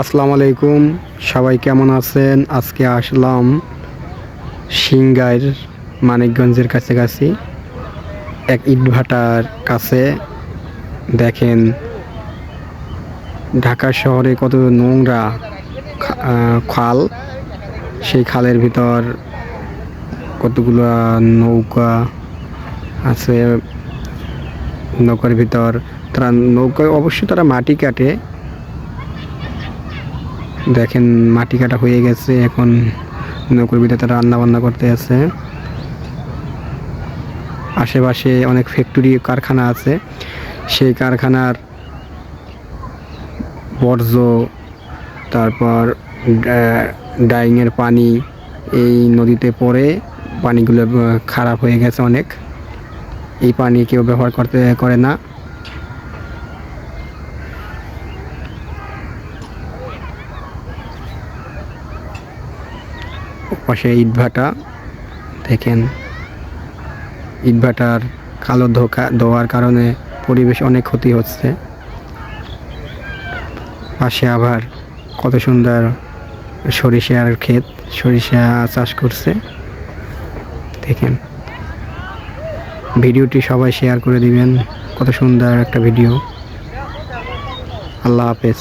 আসসালামু আলাইকুম। সবাই কেমন আছেন? আজকে আসলাম সিংগাইর মানিকগঞ্জের কাছাকাছি, এক ইটভাটার কাছে। দেখেন, ঢাকা শহরে কত নোংরা খাল। সেই খালের ভিতর কতগুলো নৌকা আছে। নৌকার ভিতর তারা নৌকা অবশ্যই তারা মাটি কাটে। দেখেন মাটি কাটা হয়ে গেছে, এখন নৌকোর ভিতরে তারা রান্না বান্না করতে আছে। আশেপাশে অনেক ফ্যাক্টরি কারখানা আছে। সেই কারখানার বর্জ্য, তারপর ডাইংয়ের পানি এই নদীতে পড়ে, পানিগুলো খারাপ হয়ে গেছে অনেক। এই পানি কেউ ব্যবহার করতে, করে না। পাশে ইটভাটা দেখেন ইটভাটার কালো ধোকা, ধোয়ার কারণে পরিবেশ অনেক ক্ষতি হচ্ছে। পাশে আবার কত সুন্দর সরিষার ক্ষেত, সরিষা চাষ করছে। দেখেন, ভিডিওটি সবাই শেয়ার করে দিবেন। কত সুন্দর একটা ভিডিও। আল্লাহ হাফেজ।